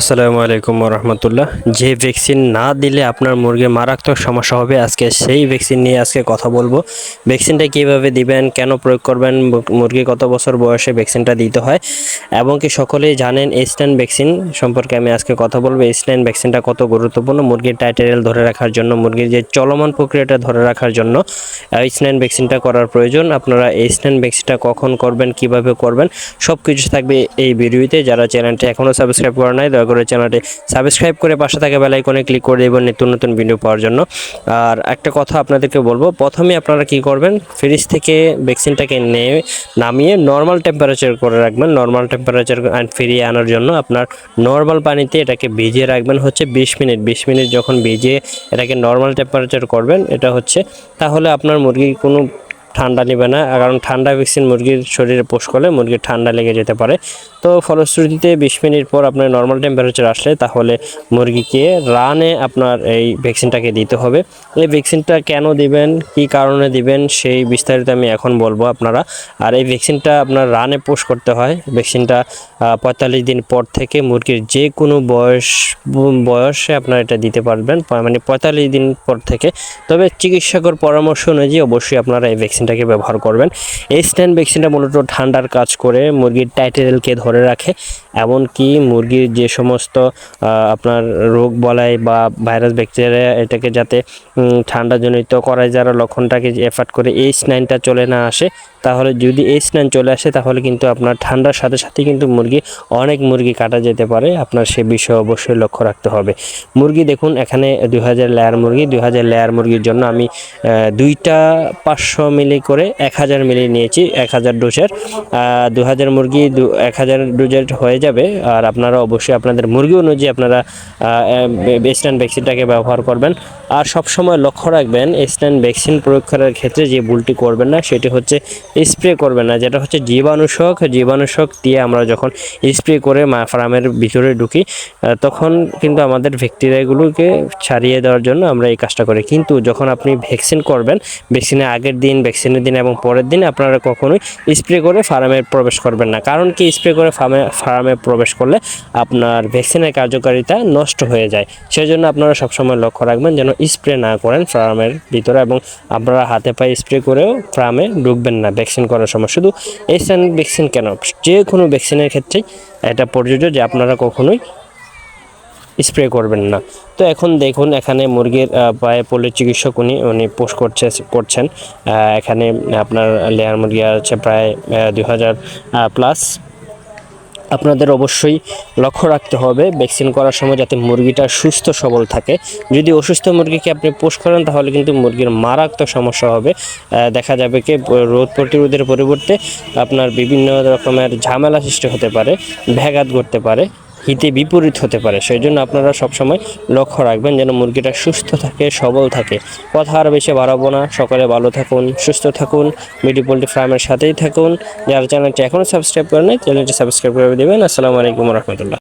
আসসালামু আলাইকুম রহমতুল্লাহ যে ভ্যাকসিন না দিলে আপনার মুরগির মারাত্মক সমস্যা হবে, আজকে সেই ভ্যাকসিন নিয়ে আজকে কথা বলব। ভ্যাকসিনটা কীভাবে দিবেন, কেন প্রয়োগ করবেন মুরগি কত বছর বয়সে ভ্যাকসিনটা দিতে হয়, এবং কি সকলেই জানেন এস্টান ভ্যাকসিন সম্পর্কে আমি আজকে কথা বলব। এস্টান ভ্যাকসিনটা কত গুরুত্বপূর্ণ, মুরগির টাইটেরিয়াল ধরে রাখার জন্য, মুরগির যে চলমান প্রক্রিয়াটা ধরে রাখার জন্য এইচনাইন ভ্যাকসিনটা করার প্রয়োজন। আপনারা এইচনাইন ভ্যাকসিনটা কখন করবেন, কীভাবে করবেন সব কিছু থাকবে এই ভিডিওতে। যারা চ্যানেলটি এখনও সাবস্ক্রাইব করা নাই করে চ্যানেলটি সাবস্ক্রাইব করে পাশে থাকা বেল আইকনে ক্লিক করে দেবেন নিত্য নতুন ভিডিও পাওয়ার জন্য। আর একটা কথা আপনাদেরকে বলব, প্রথমে আপনারা কি করবেন ফ্রিজ থেকে ভ্যাকসিনটাকে নিয়ে নামিয়ে নর্মাল টেম্পারেচার করে রাখবেন। নর্মাল টেম্পারেচার ফিরিয়ে আনার জন্য আপনার নর্মাল পানিতে এটাকে ভিজিয়ে রাখবেন হচ্ছে বিশ মিনিট। বিশ মিনিট যখন ভিজিয়ে এটাকে নর্মাল টেম্পারেচার করবেন, এটা হচ্ছে তাহলে আপনার মুরগি কোনো ঠান্ডা নেবে না, কারণ ঠান্ডা ভ্যাকসিন মুরগির শরীরে পোষ করলে মুরগির ঠান্ডা লেগে যেতে পারে। তো ফলশ্রুতিতে বিশ মিনিট পর আপনার নর্মাল টেম্পারেচার আসলে, তাহলে মুরগিকে রানে আপনার এই ভ্যাকসিনটাকে দিতে হবে। এই ভ্যাকসিনটা কেন দিবেন, কি কারণে দিবেন, সেই বিস্তারিত আমি এখন বলব আপনারা। আর এই ভ্যাকসিনটা আপনার রানে পোষ করতে হয়। ভ্যাকসিনটা পঁয়তাল্লিশ দিন পর থেকে মুরগির যে কোনো বয়স, বয়সে আপনারা এটা দিতে পারবেন মানে পঁয়তাল্লিশ দিন পর থেকে। তবে চিকিৎসকের পরামর্শ অনুযায়ী অবশ্যই আপনারা এই ভ্যাকসিনটাকে ব্যবহার করবেন। এই স্ট্যান্ড ভ্যাকসিনটা মূলত ঠান্ডার কাজ করে, মুরগির টাইটেলকে ধরে রাখে। এমনকি মুরগির যে সমস্ত আপনার রোগ বলাই বা ভাইরাস ব্যাকটেরিয়া এটাকে যাতে ঠান্ডাজনিত করায় যারা লক্ষণটাকে এফার্ট করে এই নাইনটা চলে না আসে, তাহলে যদি এই নাইন চলে আসে, তাহলে কিন্তু আপনার ঠান্ডার সাথে সাথে কিন্তু মুরগি, অনেক মুরগি কাটা যেতে পারে। আপনার সে বিষয়ে অবশ্যই লক্ষ্য রাখতে হবে। মুরগি দেখুন, এখানে দুই হাজার লেয়ার মুরগি। দুই হাজার লেয়ার মুরগির জন্য আমি দুইটা পাঁচশো মিলি করে এক হাজার মিলি নিয়েছি, এক হাজার ডোজের। দু হাজার মুরগি দু- এক হাজার ডোজের হয়ে যাবে। আর আপনারা অবশ্যই আপনাদের মুরগি অনুযায়ী আপনারা স্ট্যান্ড ভ্যাকসিনটাকে ব্যবহার করবেন। আর সবসময় লক্ষ্য রাখবেন স্ট্যান্ড ভ্যাকসিন প্রয়োগ করার ক্ষেত্রে যে ভুলটি করবেন না, সেটি হচ্ছে স্প্রে করবেন না, যেটা হচ্ছে জীবাণুষক জীবাণুষক দিয়ে আমরা যখন স্প্রে করে ফার্মের ভিতরে ঢুকি তখন কিন্তু আমাদের ব্যাকটেরিয়াগুলোকে ছাড়িয়ে দেওয়ার জন্য আমরা এই কাজটা করি। কিন্তু যখন আপনি ভ্যাকসিন করবেন ভ্যাকসিনের আগের দিন ভ্যাকসিনের দিন এবং পরের দিন আপনারা কখনোই স্প্রে করে ফার্মে প্রবেশ করবেন না। কারণ কি স্প্রে করে ফার্মে ফার্মে প্রবেশ করলে আপনার ভ্যাকসিনের কার্যকারিতা নষ্ট হয়ে যায়। সেই জন্য আপনারা সবসময় লক্ষ্য রাখবেন যেন স্প্রে না করেন ফার্মের ভিতরে এবং আপনারা হাতে পায়ে স্প্রে করেও ফার্মে ঢুকবেন না। ভ্যাকসিন করার সময় শুধু এই ভ্যাকসিন কেন? যে কোনো ভ্যাকসিনের ক্ষেত্রেই এটা প্রযোজ্য যে আপনারা কখনোই স্প্রে করবেন না। তো এখন দেখুন, এখানে মুরগির পায়ে পল্লী চিকিৎসক উনি উনি পোষ করছে, করছেন। এখানে আপনার লেয়ার মুরগি আছে প্রায় দুই হাজার প্লাস আপনাদের অবশ্যই লক্ষ্য রাখতে হবে ভ্যাকসিন করার সময় যাতে মুরগিটা সুস্থ সবল থাকে। যদি অসুস্থ মুরগিকে আপনি পোষ করেন, তাহলে কিন্তু মুরগির মারাত্মক সমস্যা হবে। দেখা যাবে কি রোদ প্রতিরোধের পরিবর্তে আপনার বিভিন্ন রকমের ঝামেলা সৃষ্টি হতে পারে, ব্যাঘাত ঘটতে পারে। হিতে বিপরীত হতে পারে। সেই জন্য আপনারা সবসময় লক্ষ্য রাখবেন যেন মুরগিটা সুস্থ থাকে, সবল থাকে। কথা আর বেশি বাড়াবো না। সকালে ভালো থাকুন, সুস্থ থাকুন। মিডি পোলট্রি ফার্মের সাথেই থাকুন। যারা চ্যানেলটি এখনও সাবস্ক্রাইব করেন চ্যানেলটি সাবস্ক্রাইব করে দেবেন। আসসালামু আলাইকুম রহমতুল্লাহ।